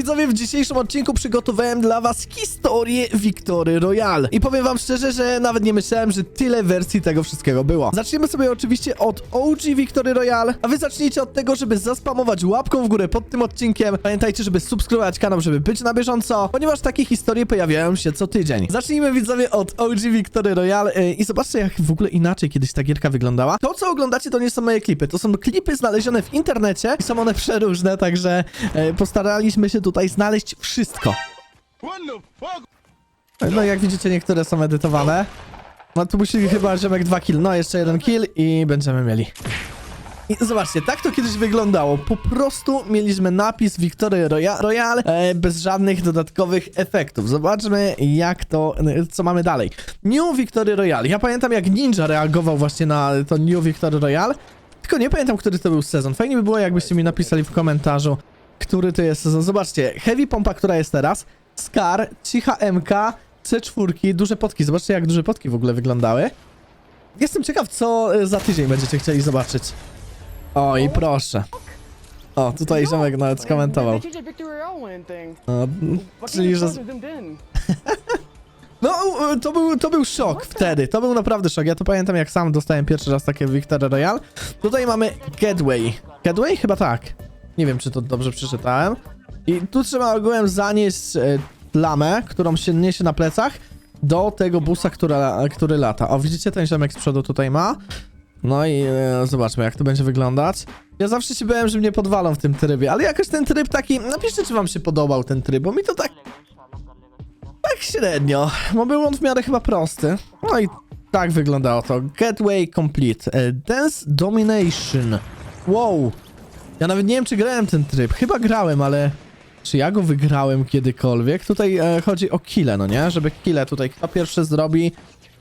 widzowie, w dzisiejszym odcinku przygotowałem dla was historię Wiktory Royale. I powiem wam szczerze, że nawet nie myślałem, że tyle wersji tego wszystkiego było. Zaczniemy sobie oczywiście od OG Wiktory Royale, a wy zacznijcie od tego, żeby zaspamować łapką w górę pod tym odcinkiem. Pamiętajcie, żeby subskrybować kanał, żeby być na bieżąco, ponieważ takie historie pojawiają się co tydzień. Zacznijmy widzowie od OG Wiktory Royale yy, i zobaczcie jak w ogóle inaczej kiedyś ta gierka wyglądała. To co oglądacie to nie są moje klipy, to są klipy znalezione w internecie i są one przeróżne, także yy, postaraliśmy się tutaj znaleźć wszystko. No jak widzicie niektóre są edytowane. No tu musi chyba ziomek dwa kill, no jeszcze jeden kill i będziemy mieli. I zobaczcie, tak to kiedyś wyglądało. Po prostu mieliśmy napis Victory Roya Royale e, bez żadnych dodatkowych efektów. Zobaczmy jak to, e, co mamy dalej. New Victory Royale. Ja pamiętam jak Ninja reagował właśnie na to New Victory Royale. Tylko nie pamiętam, który to był sezon. Fajnie by było, jakbyście mi napisali w komentarzu, który to jest sezon. Zobaczcie, Heavy Pompa, która jest teraz, Scar, Cicha MK, C4, duże potki. Zobaczcie, jak duże potki w ogóle wyglądały. Jestem ciekaw, co e, za tydzień będziecie chcieli zobaczyć. O, i proszę. O, tutaj ziomek nawet skomentował. Thing. No, czyli, że... No, to był, to był szok wtedy. To był naprawdę szok. Ja to pamiętam, jak sam dostałem pierwszy raz takie Victory Royale. Tutaj mamy Gateway. Gateway? Chyba tak. Nie wiem, czy to dobrze przeczytałem. I tu trzeba ogółem zanieść e, lamę, którą się niesie na plecach do tego busa, która, który lata. O, widzicie, ten ziomek z przodu tutaj ma. No i e, zobaczmy, jak to będzie wyglądać. Ja zawsze się bałem, że mnie podwalą w tym trybie, ale jakoś ten tryb taki... Napiszcie, czy wam się podobał ten tryb, bo mi to tak... Tak średnio, bo był on w miarę chyba prosty. No i tak wyglądało to. Gateway Complete. E, Dance Domination. Wow. Ja nawet nie wiem, czy grałem ten tryb. Chyba grałem, ale... Czy ja go wygrałem kiedykolwiek? Tutaj e, chodzi o kile, no nie? Żeby kile tutaj kto pierwszy zrobi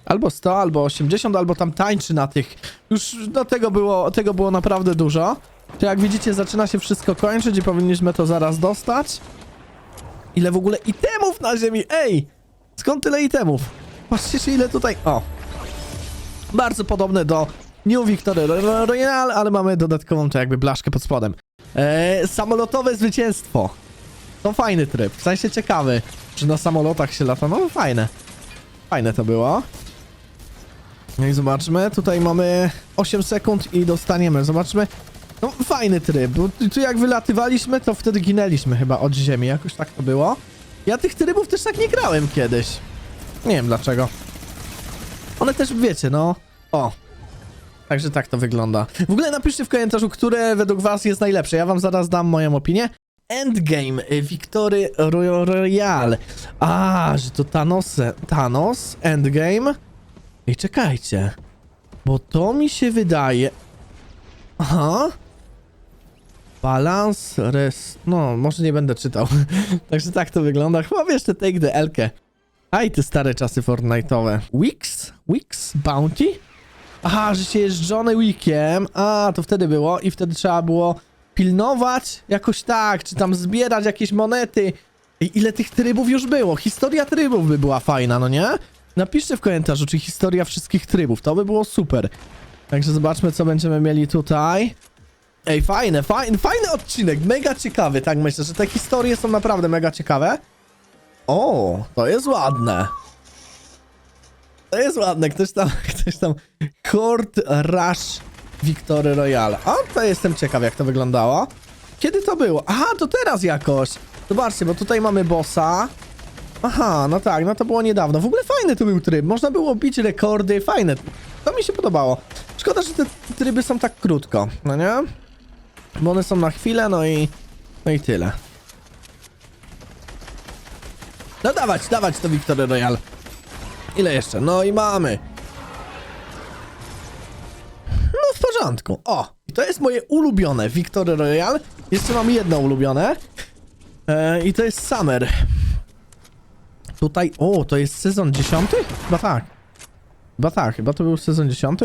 albo 100, albo 80, albo tam tańczy na tych. Już no tego było, tego było naprawdę dużo. To jak widzicie zaczyna się wszystko kończyć i powinniśmy to zaraz dostać. Ile w ogóle itemów na ziemi? Ej! Skąd tyle itemów? Patrzcie ile tutaj... O! Bardzo podobne do New Victory Ro- Royale, ale mamy dodatkową to jakby blaszkę pod spodem. Eee, samolotowe zwycięstwo. To fajny tryb, w sensie ciekawy. Czy na samolotach się lata? No fajne. Fajne to było. No i zobaczmy, tutaj mamy 8 sekund i dostaniemy. Zobaczmy. No fajny tryb, bo tu jak wylatywaliśmy, to wtedy ginęliśmy chyba od ziemi, jakoś tak to było. Ja tych trybów też tak nie grałem kiedyś. Nie wiem dlaczego. One też wiecie, no. O. Także tak to wygląda. W ogóle napiszcie w komentarzu, które według was jest najlepsze. Ja wam zaraz dam moją opinię. Endgame y, Victory Ro- Royale. A, że to Thanos. Thanos? Endgame? Ej, czekajcie. Bo to mi się wydaje... Aha. Balans, res... No, może nie będę czytał. Także tak to wygląda. Chyba te take the Elkę. Aj, te stare czasy Fortnite'owe. Wix? Wix? Bounty? Aha, że się jeżdżone Wickiem. A, to wtedy było i wtedy trzeba było pilnować jakoś tak, czy tam zbierać jakieś monety. I ile tych trybów już było? Historia trybów by była fajna, no nie? Napiszcie w komentarzu, czy historia wszystkich trybów. To by było super. Także zobaczmy, co będziemy mieli tutaj. Ej, fajne, fajny, fajny odcinek, mega ciekawy, tak myślę, że te historie są naprawdę mega ciekawe. O, to jest ładne. To jest ładne, ktoś tam, ktoś tam, Horde Rush Victory Royale. O, to jestem ciekaw, jak to wyglądało. Kiedy to było? Aha, to teraz jakoś. Zobaczcie, bo tutaj mamy bossa. Aha, no tak, no to było niedawno. W ogóle fajny to był tryb, można było bić rekordy, fajne. To mi się podobało. Szkoda, że te tryby są tak krótko, no nie? Bo one są na chwilę, no i... No i tyle. No dawać, dawać to Victory Royale. Ile jeszcze? No i mamy. Porządku. O, to jest moje ulubione Victory Royale. Jeszcze mam jedno ulubione. E, I to jest Summer. Tutaj, o, to jest sezon 10? Chyba tak. Chyba tak, chyba to był sezon 10?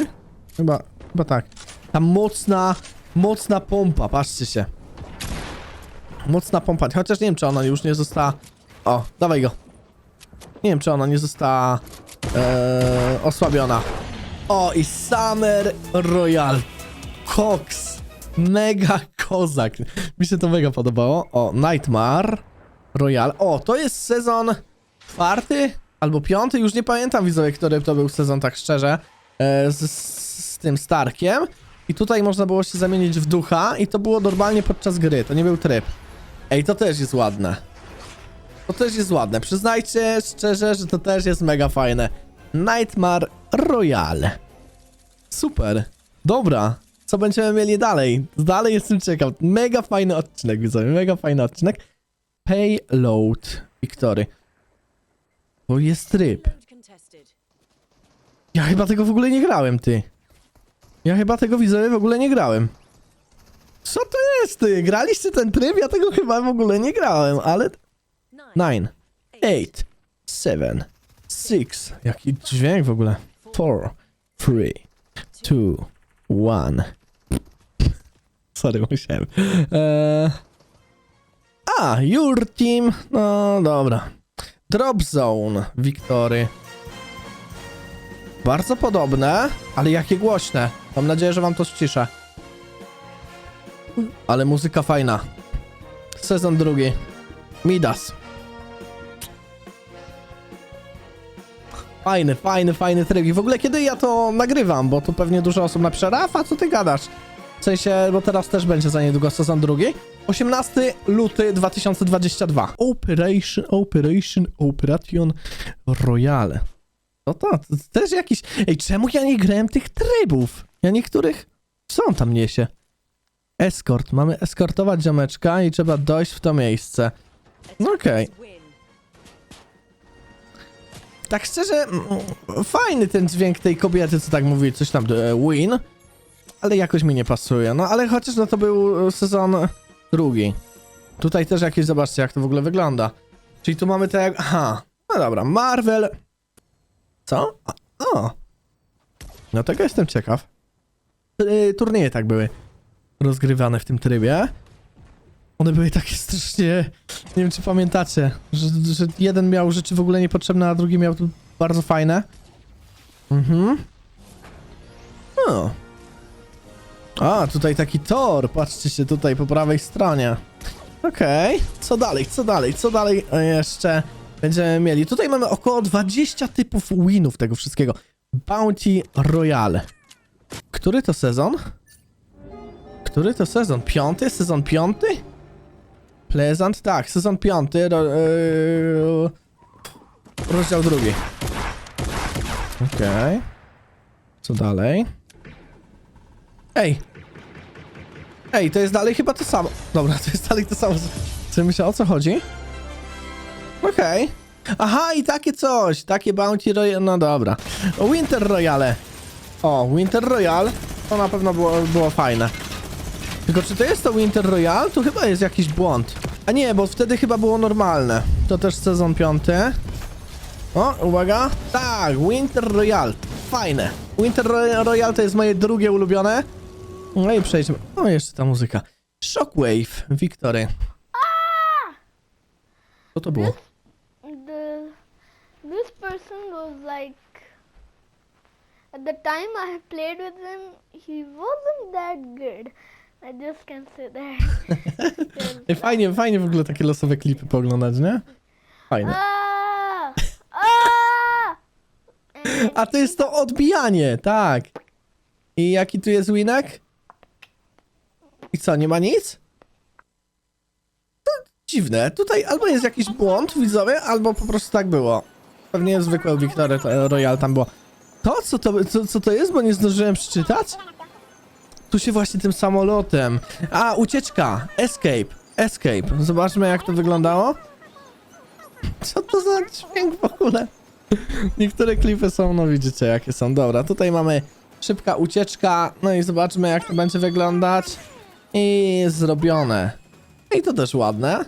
Chyba, chyba tak. Ta mocna, mocna pompa, patrzcie się. Mocna pompa, chociaż nie wiem, czy ona już nie została... O, dawaj go. Nie wiem, czy ona nie została e, osłabiona. O, i Summer Royal. Cox. Mega kozak. Mi się to mega podobało. O, Nightmare. Royale. O, to jest sezon czwarty albo piąty, już nie pamiętam widzowie, który to był sezon, tak szczerze, e, z, z tym Starkiem. I tutaj można było się zamienić w ducha i to było normalnie podczas gry, to nie był tryb. Ej, to też jest ładne. To też jest ładne. Przyznajcie szczerze, że to też jest mega fajne. Nightmare Royale. Super. Dobra. Co będziemy mieli dalej? Dalej jestem ciekaw. Mega fajny odcinek, widzowie. Mega fajny odcinek. Payload Victory. To jest tryb. Ja chyba tego w ogóle nie grałem, ty. Ja chyba tego widzowie w ogóle nie grałem. Co to jest, ty? Graliście ten tryb? Ja tego chyba w ogóle nie grałem, ale... Nine. 9, 8, 7, 6. Jaki dźwięk w ogóle? 4, 3, 2, 1. Sorry, musiałem. Eee... A, your team. No dobra. Drop Zone, Wiktory. Bardzo podobne, ale jakie głośne. Mam nadzieję, że wam to ściszę. Ale muzyka fajna. Sezon drugi. Midas. Fajny, fajny, fajny tryb. I w ogóle kiedy ja to nagrywam, bo tu pewnie dużo osób napisze, Rafa, co ty gadasz? W sensie, bo teraz też będzie za niedługo sezon drugi. 18 luty 2022. Operation, Operation, Operation Royale. No to, to też jakiś... Ej, czemu ja nie grałem tych trybów? Ja niektórych... Co on tam niesie? Eskort. Mamy eskortować ziomeczka i trzeba dojść w to miejsce. No okej. Win. Tak szczerze, fajny ten dźwięk tej kobiety, co tak mówi, coś tam, e, win, ale jakoś mi nie pasuje. No ale chociaż no to był sezon drugi. Tutaj też jakieś, zobaczcie jak to w ogóle wygląda. Czyli tu mamy tak aha, no dobra, Marvel. Co? O. No tego jestem ciekaw. Y, Turnieje tak były rozgrywane w tym trybie. One były takie strasznie, nie wiem czy pamiętacie, że, że jeden miał rzeczy w ogóle niepotrzebne, a drugi miał bardzo fajne. Mhm. O. A, tutaj taki tor, patrzcie się tutaj po prawej stronie. Okej, co dalej, co dalej, co dalej jeszcze będziemy mieli? Tutaj mamy około 20 typów winów tego wszystkiego. Bounty Royale. Który to sezon? Który to sezon? Piąty? Sezon piąty? Pleasant? Tak, sezon piąty, ro, yy, rozdział drugi. Okej. Co dalej? Ej! Ej, to jest dalej chyba to samo. Dobra, to jest dalej to samo. Ja myślę, o co chodzi? Okej. Aha, i takie coś, takie Bounty Royale, no dobra. Winter Royale. O, Winter Royale, to na pewno było, było fajne. Tylko czy to jest to Winter Royale? Tu chyba jest jakiś błąd. A nie, bo wtedy chyba było normalne. To też sezon piąty. O, uwaga. Tak, Winter Royale. Fajne. Winter Ro- Royale to jest moje drugie ulubione. No i przejdźmy. O, jeszcze ta muzyka. Shockwave, Victory. Co to było? this person was like at the time I played with him he wasn't that good I just that Ej, Fajnie, fajnie w ogóle takie losowe klipy pooglądać, nie? Fajne. A to jest to odbijanie, tak. I jaki tu jest winek? I co, nie ma nic? To dziwne. Tutaj albo jest jakiś błąd, widzowie, albo po prostu tak było. Pewnie zwykłe Victory Royale tam było. To, co to, co, co to jest, bo nie zdążyłem przeczytać? Tu się właśnie tym samolotem. A, ucieczka. Escape. Escape. Zobaczmy, jak to wyglądało. Co to za dźwięk w ogóle? Niektóre klipy są, no widzicie jakie są. Dobra, tutaj mamy szybka ucieczka. No i zobaczmy jak to będzie wyglądać. I zrobione. I to też ładne.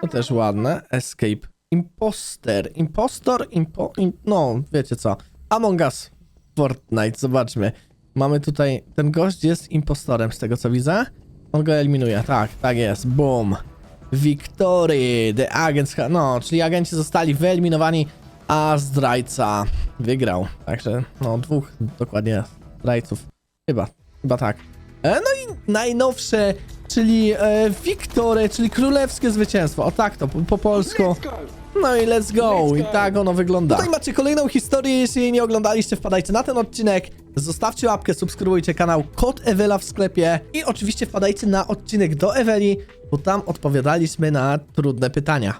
To też ładne. Escape. Imposter. Impostor. Impo... Im... No, wiecie co. Among Us. Fortnite. Zobaczmy. Mamy tutaj... Ten gość jest impostorem z tego co widzę. On go eliminuje. Tak, tak jest. Boom. Victory. The Agents... No, czyli agenci zostali wyeliminowani a zdrajca wygrał. Także, no, dwóch dokładnie zdrajców. Chyba, chyba tak. E, no i najnowsze czyli e, Wiktory, czyli królewskie zwycięstwo. O tak to, po, po polsku. No i let's go. I tak ono wygląda. Tutaj macie kolejną historię, jeśli jej nie oglądaliście, wpadajcie na ten odcinek, zostawcie łapkę, subskrybujcie kanał Kod Ewela w sklepie i oczywiście wpadajcie na odcinek do Eweli, bo tam odpowiadaliśmy na trudne pytania.